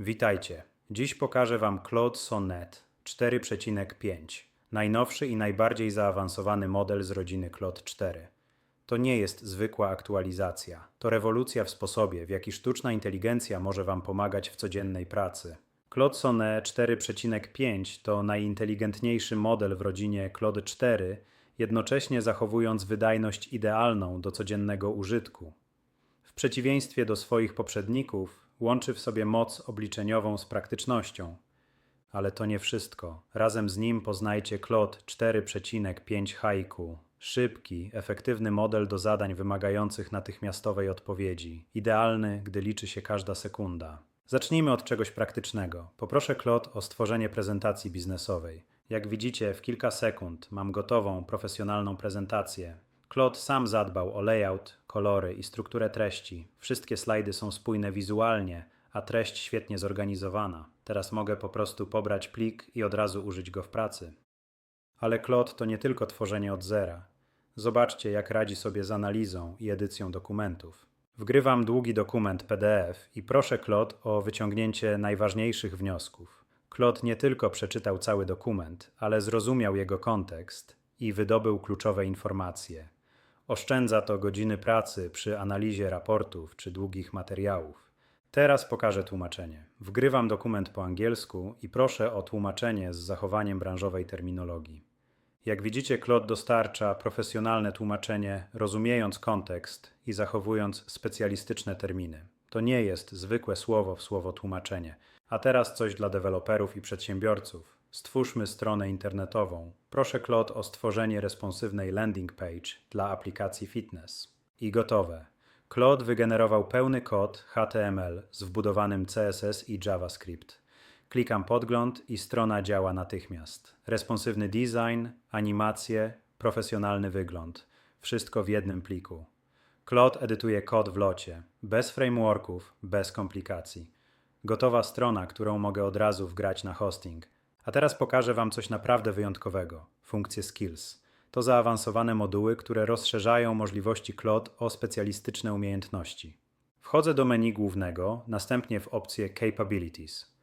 Witajcie. Dziś pokażę Wam Claude Sonnet 4.5, najnowszy i najbardziej zaawansowany model z rodziny Claude 4. To nie jest zwykła aktualizacja, to rewolucja w sposobie, w jaki sztuczna inteligencja może Wam pomagać w codziennej pracy. Claude Sonnet 4.5 to najinteligentniejszy model w rodzinie Claude 4, jednocześnie zachowując wydajność idealną do codziennego użytku. W przeciwieństwie do swoich poprzedników, łączy w sobie moc obliczeniową z praktycznością. Ale to nie wszystko. Razem z nim poznajcie Claude 4.5 Haiku. Szybki, efektywny model do zadań wymagających natychmiastowej odpowiedzi. Idealny, gdy liczy się każda sekunda. Zacznijmy od czegoś praktycznego. Poproszę Claude o stworzenie prezentacji biznesowej. Jak widzicie, w kilka sekund mam gotową, profesjonalną prezentację. Claude sam zadbał o layout, kolory i strukturę treści. Wszystkie slajdy są spójne wizualnie, a treść świetnie zorganizowana. Teraz mogę po prostu pobrać plik i od razu użyć go w pracy. Ale Claude to nie tylko tworzenie od zera. Zobaczcie, jak radzi sobie z analizą i edycją dokumentów. Wgrywam długi dokument PDF i proszę Claude o wyciągnięcie najważniejszych wniosków. Claude nie tylko przeczytał cały dokument, ale zrozumiał jego kontekst i wydobył kluczowe informacje. Oszczędza to godziny pracy przy analizie raportów czy długich materiałów. Teraz pokażę tłumaczenie. Wgrywam dokument po angielsku i proszę o tłumaczenie z zachowaniem branżowej terminologii. Jak widzicie, Claude dostarcza profesjonalne tłumaczenie, rozumiejąc kontekst i zachowując specjalistyczne terminy. To nie jest zwykłe słowo w słowo tłumaczenie. A teraz coś dla deweloperów i przedsiębiorców. Stwórzmy stronę internetową. Proszę Claude o stworzenie responsywnej landing page dla aplikacji fitness. I gotowe. Claude wygenerował pełny kod HTML z wbudowanym CSS i JavaScript. Klikam podgląd i strona działa natychmiast. Responsywny design, animacje, profesjonalny wygląd. Wszystko w jednym pliku. Claude edytuje kod w locie, bez frameworków, bez komplikacji. Gotowa strona, którą mogę od razu wgrać na hosting. A teraz pokażę Wam coś naprawdę wyjątkowego funkcję Skills. To zaawansowane moduły, które rozszerzają możliwości Claude o specjalistyczne umiejętności. Wchodzę do menu głównego, następnie w opcję Capabilities.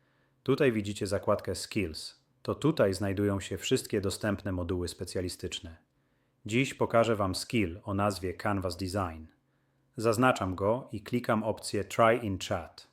Tutaj widzicie zakładkę Skills. To tutaj znajdują się wszystkie dostępne moduły specjalistyczne. Dziś pokażę Wam skill o nazwie Canvas Design. Zaznaczam go i klikam opcję Try in Chat.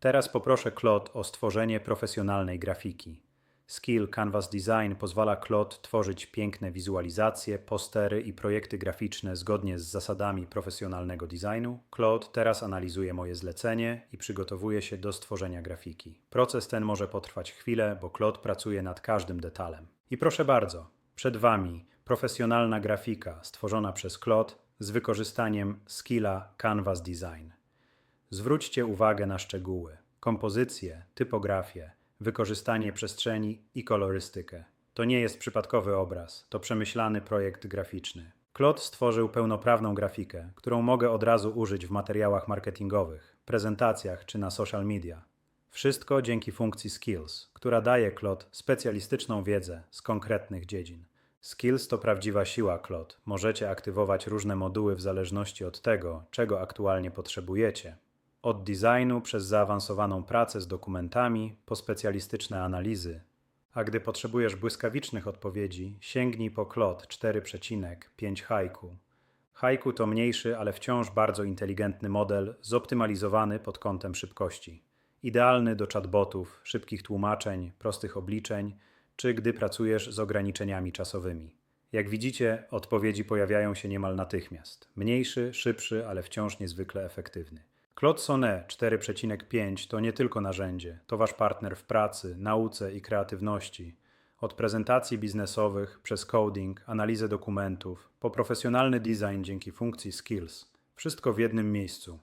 Teraz poproszę Claude o stworzenie profesjonalnej grafiki. Skill Canvas Design pozwala Claude tworzyć piękne wizualizacje, postery i projekty graficzne zgodnie z zasadami profesjonalnego designu. Claude teraz analizuje moje zlecenie i przygotowuje się do stworzenia grafiki. Proces ten może potrwać chwilę, bo Claude pracuje nad każdym detalem. I proszę bardzo, przed Wami profesjonalna grafika stworzona przez Claude z wykorzystaniem skilla Canvas Design. Zwróćcie uwagę na szczegóły, kompozycję, typografię, wykorzystanie przestrzeni i kolorystykę. To nie jest przypadkowy obraz, to przemyślany projekt graficzny. Claude stworzył pełnoprawną grafikę, którą mogę od razu użyć w materiałach marketingowych, prezentacjach czy na social media. Wszystko dzięki funkcji Skills, która daje Claude specjalistyczną wiedzę z konkretnych dziedzin. Skills to prawdziwa siła Claude. Możecie aktywować różne moduły w zależności od tego, czego aktualnie potrzebujecie. Od designu przez zaawansowaną pracę z dokumentami po specjalistyczne analizy. A gdy potrzebujesz błyskawicznych odpowiedzi, sięgnij po Claude 4,5 Haiku. Haiku to mniejszy, ale wciąż bardzo inteligentny model, zoptymalizowany pod kątem szybkości. Idealny do chatbotów, szybkich tłumaczeń, prostych obliczeń, czy gdy pracujesz z ograniczeniami czasowymi. Jak widzicie, odpowiedzi pojawiają się niemal natychmiast. Mniejszy, szybszy, ale wciąż niezwykle efektywny. Claude Sonnet 4.5 to nie tylko narzędzie, to wasz partner w pracy, nauce i kreatywności. Od prezentacji biznesowych, przez coding, analizę dokumentów, po profesjonalny design dzięki funkcji Skills. Wszystko w jednym miejscu.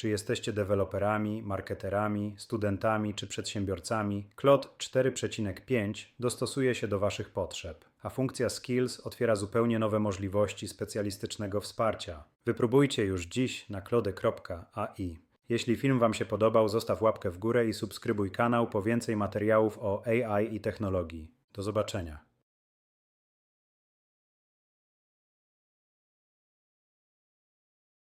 Czy jesteście deweloperami, marketerami, studentami czy przedsiębiorcami, Claude 4.5 dostosuje się do Waszych potrzeb, a funkcja Skills otwiera zupełnie nowe możliwości specjalistycznego wsparcia. Wypróbujcie już dziś na klode.ai. Jeśli film Wam się podobał, zostaw łapkę w górę i subskrybuj kanał po więcej materiałów o AI i technologii. Do zobaczenia.